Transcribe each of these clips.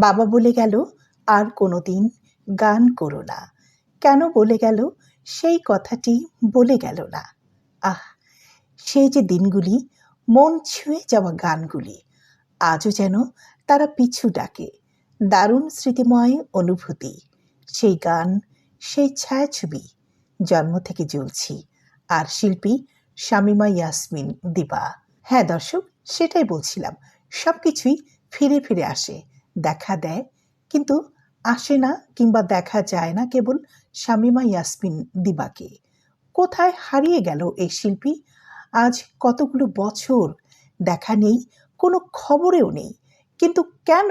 বাবা বলে গেল, আর কোনো দিন গান করো না। কেন বলে গেল, সেই কথাটি বলে গেল না। আহ, সেই যে দিনগুলি, মন ছুঁয়ে যাওয়া গানগুলি, আজও যেন তারা পিছু ডাকে। দারুণ স্মৃতিময় অনুভূতি। সেই গান, সেই ছায়াছবি, জন্ম থেকে জ্বলছি। আর শিল্পী শামিমা ইয়াসমিন দিবা। হ্যাঁ দর্শক, সেটাই বলছিলাম। সব কিছুই ফিরে ফিরে আসে। দেখা দেয়, কিন্তু আসে না কিংবা দেখা যায় না কেবল শামিমা ইয়াসমিন দিবাকে। কোথায় হারিয়ে গেল এই শিল্পী? আজ কতগুলো বছর দেখা নেই, কোনো খবরেও নেই, কিন্তু কেন?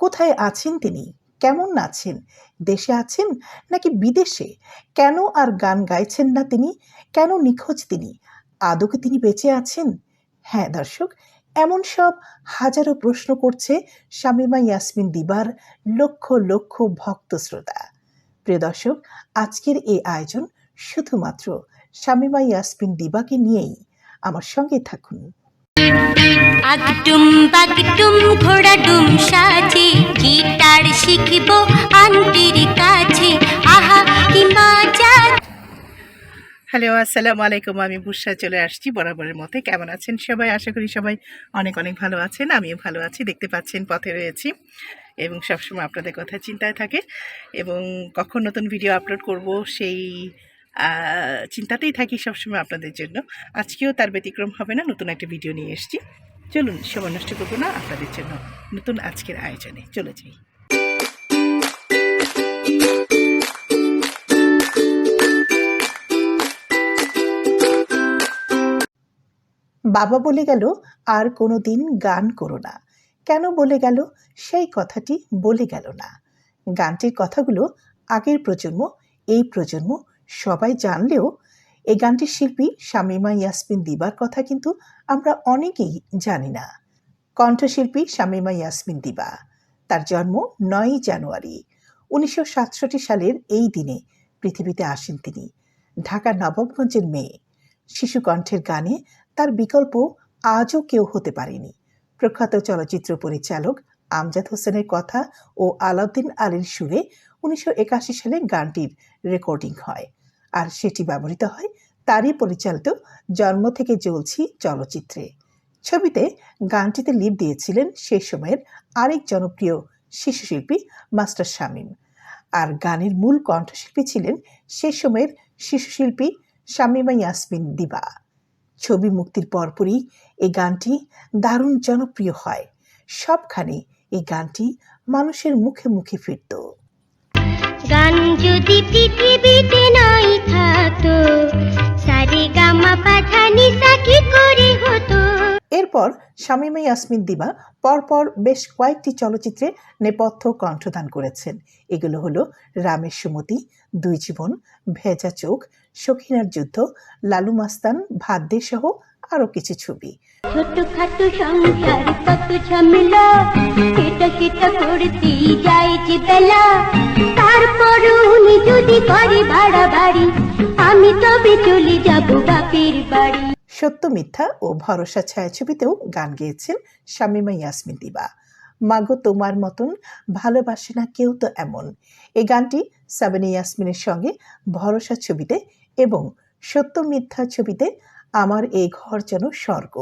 কোথায় আছেন তিনি? কেমন আছেন? দেশে আছেন নাকি বিদেশে? কেন আর গান গাইছেন না তিনি? কেন নিখোঁজ তিনি? আদৌ কি তিনি বেঁচে আছেন? হ্যাঁ দর্শক এমন সব হাজারো প্রশ্ন করছে শামিমা ইয়াসমিন দিবার লক্ষ লক্ষ ভক্ত শ্রোতা। প্রিয় দর্শক, আজকের এই আয়োজন শুধুমাত্র শামিমা ইয়াসমিন দিবাকে নিয়েই। আমার সঙ্গে থাকুন। আগডুম বাগডুম ঘোড়া ডুম সাজে, গিটার শিখব হ্যালো, আসসালামু আলাইকুম। আমি বুসরা চলে আসছি বরাবরের মতে। কেমন আছেন সবাই? আশা করি সবাই অনেক অনেক ভালো আছেন। আমিও ভালো আছি, দেখতে পাচ্ছেন, পথে রয়েছি এবং সবসময় আপনাদের কথা চিন্তায় থাকে এবং কখন নতুন ভিডিও আপলোড করব সেই চিন্তাতেই থাকি সবসময় আপনাদের জন্য। আজকেও তার ব্যতিক্রম হবে না, নতুন একটা ভিডিও নিয়ে এসেছি। চলুন, সময় নষ্ট করব না, আপনাদের জন্য নতুন আজকের আয়োজনে। চলে যাই। বাবা বলে গেল, আর কোনো দিন গান করো না। কেন বলে গেল? সেই কথাটি বলে গেল না। গানটির কথাগুলো আগের প্রজন্ম, এই প্রজন্ম সবাই জানলেও এই গানটির শিল্পী শামিমা ইয়াসমিন দিবার কথা কিন্তু আমরা অনেকেই জানি না। কণ্ঠশিল্পী শামিমা ইয়াসমিন দিবা। তার জন্ম নয়ই জানুয়ারি, উনিশশো সাতষট্টি সালের এই দিনে পৃথিবীতে আসেন তিনি। ঢাকা নবাবগঞ্জের মেয়ে। শিশু কণ্ঠের গানে তার বিকল্প আজও কেউ হতে পারেনি। প্রখ্যাত চলচ্চিত্র পরিচালক আমজাদ হোসেনের কথা ও আলাউদ্দিন আলীর সুরে উনিশশো একাশি সালে গানটির রেকর্ডিং হয়। আর সেটি ব্যবহৃত হয় তারই পরিচালিত জন্ম থেকে জ্বলছি চলচ্চিত্রে। ছবিতে গানটিতে লিপ দিয়েছিলেন সেই সময়ের আরেক জনপ্রিয় শিশুশিল্পী মাস্টার শামীম। আর গানের মূল কণ্ঠশিল্পী ছিলেন সেই সময়ের শিশুশিল্পী শামীমা ইয়াসমিন দিবা। ছবি মুক্তির পরপরই এই গানটি দারুণ জনপ্রিয় হয়। সবখানে এই গানটি মানুষের মুখে মুখে ফিরত। গান যদি পৃথিবীতে নাই থাকতো সারে গামা পাঠানি সাকি করে হতো। এরপর শামীমা ইয়াসমিন দিবা পরপর বেশ কয়েকটি চলচ্চিত্রে নেপথ্য কণ্ঠদান করেছেন। এগুলো হলো রামের সুমতি দুই জীবন ভেজা চোখ সখিনার যুদ্ধ লালু মাস্তান ভাদ্যে সহ আরও কিছু ছবি। ছোট খাটো সংসার কত ঝামেলা কেটা কেটা করতে যায় যে বেলা। তারপর উনি যদি করে ভাড়া বাড়ি আমি তবে চলে যাব বাপের বাড়ি। সত্য মিথ্যা ও ভরসা ছায়াছবিতেও গান গেয়েছেন শামীমা ইয়াসমিন দিবা। মাগো তোমার মতন ভালোবাসে না কেউ তো এমন। এই গানটি সাবিনা ইয়াসমিনের সঙ্গে ভরসা ছবিতে এবং সত্য মিথ্যা ছবিতে আমার এই ঘর যেন স্বর্গ।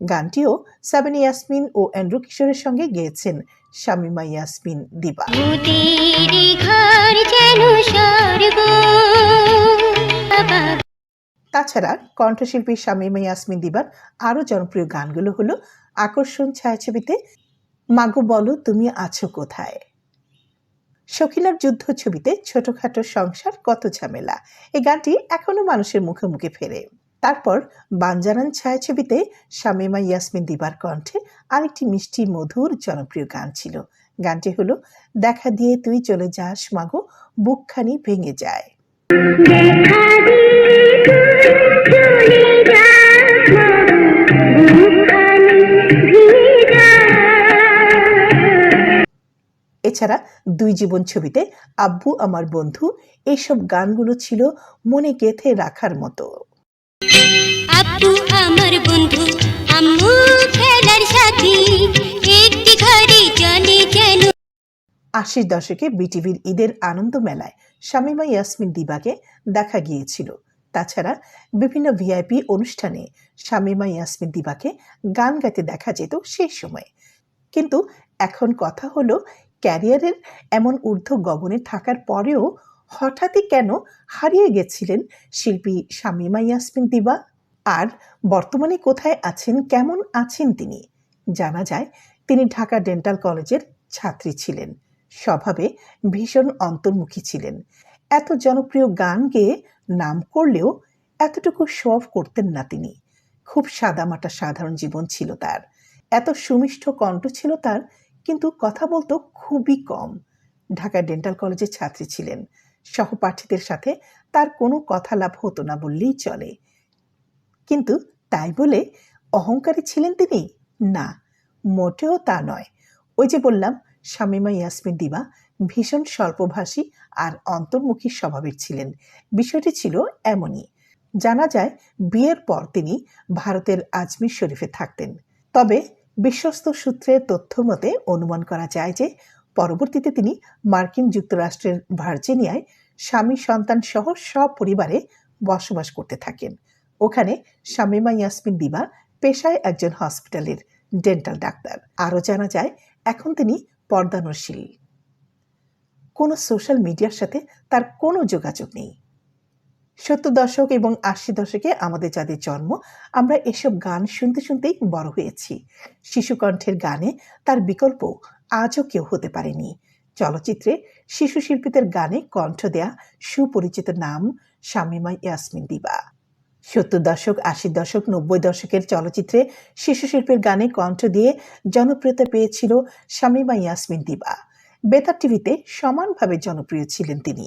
গানটিও সাবিনা ইয়াসমিন ও এন্ড্রু কিশোরের সঙ্গে গেয়েছেন শামীমা ইয়াসমিন দিবা। তাছাড়া কণ্ঠশিল্পী শামীমা ইয়াসমিন দিবার আরও জনপ্রিয় গানগুলো হলো আকর্ষণ ছায়াছবিতে মাগো বলো তুমি আছো কোথায়? শকিলার যুদ্ধ ছবিতে ছোটখাটো সংসার কত ঝামেলা। এই গানটি এখনও মানুষের মুখে মুখে ফেরে। তারপর বানজারান ছায়াছবিতে শামীমা ইয়াসমিন দিবার কণ্ঠে আরেকটি মিষ্টি, মধুর, জনপ্রিয় গান ছিল। গানটি হলো, দেখা দিয়ে তুই চলে যাস মাগো, বুকখানি ভেঙে যায়। এছাড়া দুই জীবন ছবিতে আব্বু আমার বন্ধু এইসব গানগুলো ছিল মনে গেঁথে রাখার মতো। আব্বু আমার বন্ধু আম্মু খেলার সাথী একটি ঘরে জলে যেন আশির দশকে বিটিভির ঈদের আনন্দ মেলায় শামিমা ইয়াসমিন দিবাকে দেখা গিয়েছিল। তাছাড়া বিভিন্ন ভিআইপি অনুষ্ঠানে শামিমা ইয়াসমিন দিবাকে গান গাইতে দেখা যেত সেই সময়। কিন্তু এখন কথা হলো ক্যারিয়ারের এমন ঊর্ধ্ব গগনে থাকার পরেও হঠাৎই কেন হারিয়ে গেছিলেন শিল্পী শামিমা ইয়াসমিন দিবা? আর বর্তমানে কোথায় আছেন, কেমন আছেন তিনি? জানা যায়, তিনি ঢাকা ডেন্টাল কলেজের ছাত্রী ছিলেন। স্বভাবে ভীষণ অন্তর্মুখী ছিলেন। এত জনপ্রিয় গান গেয়ে নাম করলেও এতটুকু শো অফ করতেন না তিনি। খুব সাদামাটা সাধারণ জীবন ছিল তার। এত সুমিষ্ঠ কণ্ঠ ছিল তার কিন্তু কথা বলতো খুবই কম। ঢাকা ডেন্টাল কলেজের ছাত্রী ছিলেন। সহপাঠীদের সাথে তার কোনো কথা লাভ হতো না বললেই চলে। কিন্তু তাই বলে অহংকারী ছিলেন তিনি? না, মোটেও তা নয়। ওই যে বললাম, শামিমা ইয়াসমিন দিবা ভীষণ স্বল্পভাষী আর অন্তর্মুখী স্বভাবের ছিলেন। বিষয়টি ছিল এমনই। জানা যায়, বিয়ের পর তিনি ভারতের আজমির শরীফে থাকতেন। তবে বিশ্বস্ত সূত্রের তথ্য মতে অনুমান করা যায় যে পরবর্তীতে তিনি মার্কিন যুক্তরাষ্ট্রের ভার্জিনিয়ায় স্বামী সন্তান সহ সপরিবারে বসবাস করতে থাকেন। ওখানে শামিমা ইয়াসমিন দিবা পেশায় একজন হসপিটালের ডেন্টাল ডাক্তার। আরও জানা যায়, এখন তিনি পর্দানশীল। কোনো সোশ্যাল মিডিয়ার সাথে তার কোনো যোগাযোগ নেই। সত্তর দশক এবং আশি দশকে আমাদের যাদের জন্ম, আমরা এসব গান শুনতে শুনতেই বড় হয়েছি। শিশুকণ্ঠের গানে তার বিকল্প আজও কেউ হতে পারেনি। চলচ্চিত্রে শিশু শিল্পীদের গানে কণ্ঠ দেয়া সুপরিচিত নাম শামিমা ইয়াসমিন দিবা। সত্তর দশক, আশি দশক, নব্বই দশকের চলচ্চিত্রে শিশু শিল্পীর গানে কণ্ঠ দিয়ে জনপ্রিয়তা পেয়েছিল শামিমা ইয়াসমিন দিবা। বেতার টিভিতে সমানভাবে জনপ্রিয় ছিলেন তিনি।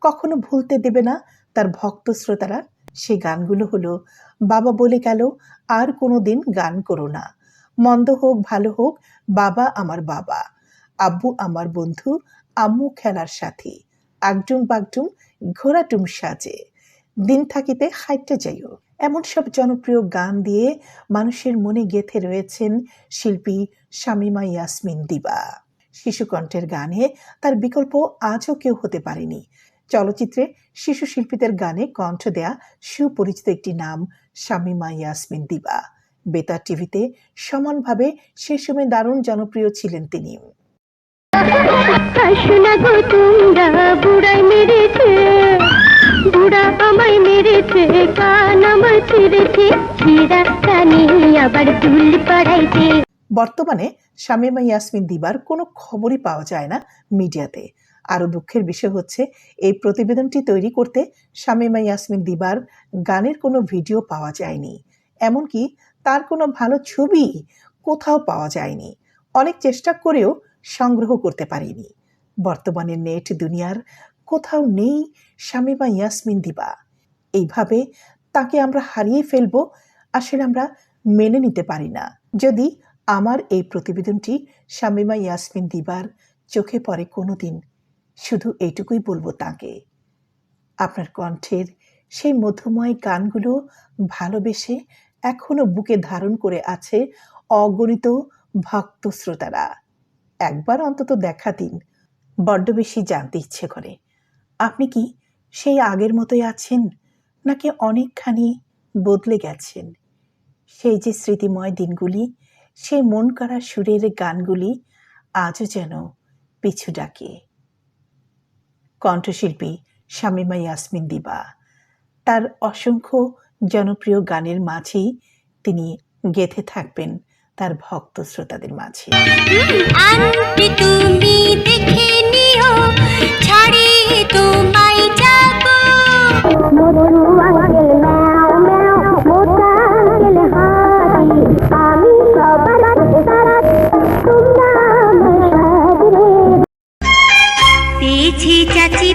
কখনো ভুলতে দেবে না তার ভক্ত শ্রোতারা। সেই গানগুলো হলো, বাবা বলে গেল, আর কোনো দিন গান করো না। মন্দ হোক, ভালো হোক, বাবা আমার বাবা। আব্বু আমার বন্ধু, আম্মু খেলার সাথী। আগডুম, বাগডুম ঘোড়াটুম সাজে। দিন থাকিতে হাইটে যাইও। এমন সব জনপ্রিয় গান দিয়ে মানুষের মনে গেথে রয়েছেন শিল্পী শামিমা ইয়াসমিন দিবা। শিশুকণ্ঠের গানে তার বিকল্প আজও কেউ হতে পারেনি। চলচ্চিত্রে শিশু শিল্পীদের গানে কণ্ঠ দেয়া সুপরিচিত একটি নাম শামিমা ইয়াসমিন দিবা। বেতার টিভিতে সমানভাবে সে সময় দারুণ জনপ্রিয় ছিলেন তিনি। বুড়া আমায় মেরেছে কান আমার ছিঁড়েছে। ছিঁড়া কানে আবার দুল পড়াইছে। বর্তমানে শামিমা ইয়াসমিন দিবার কোনো খবরই পাওয়া যায় না মিডিয়াতে। আরও দুঃখের বিষয় হচ্ছে, এই প্রতিবেদনটি তৈরি করতে শামিমা ইয়াসমিন দিবার গানের কোনো ভিডিও পাওয়া যায়নি। এমনকি তার কোনো ভালো ছবি কোথাও পাওয়া যায়নি। অনেক চেষ্টা করেও সংগ্রহ করতে পারিনি। বর্তমানে নেট দুনিয়ার কোথাও নেই শামিমা ইয়াসমিন দিবা। এইভাবে তাকে আমরা হারিয়ে ফেলব, আসলে আমরা মেনে নিতে পারি না। যদি আমার এই প্রতিবেদনটি শামিমা ইয়াসমিন দিবার চোখে পড়ে কোনো দিন শুধু এইটুকুই বলব তাকে। আপনার কণ্ঠের সেই মধুময় গানগুলো ভালোবেসে এখনও বুকে ধারণ করে আছে অগণিত ভক্ত শ্রোতারা। একবার অন্তত দেখা দিন, বড্ড বেশি জানতে ইচ্ছে করে। আপনি কি সেই আগের মতোই আছেন, নাকি অনেকখানি বদলে গেছেন? সেই যে স্মৃতিময় দিনগুলি, সেই মন করা সুরের গানগুলি আজও যেন পিছু ডাকে। কণ্ঠশিল্পী শামিমা ইয়াসমিন দিবা। তার অসংখ্য জনপ্রিয় গানের মাঝেই তিনি গেথে থাকবেন তার ভক্ত শ্রোতাদের মাঝে। তুমি দেখে নিও ছাড়ি তোমায়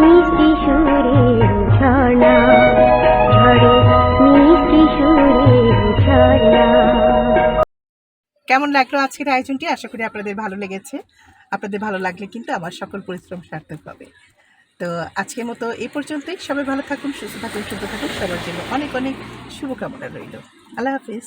মিষ্টি ঝর্ণা ঝরে মিষ্টি ঝর্ণা কেমন লাগল আজকের আয়োজনটি? আশা করি আপনাদের ভালো লেগেছে। আপনাদের ভালো লাগলে কিন্তু আমার সকল পরিশ্রম সার্থক হবে। তো আজকের মতো এই পর্যন্তই। সবাই ভালো থাকুন, সুস্থ থাকুন সুস্থ থাকুন। সবার জন্য অনেক অনেক শুভকামনা রইল। আল্লাহ হাফিজ।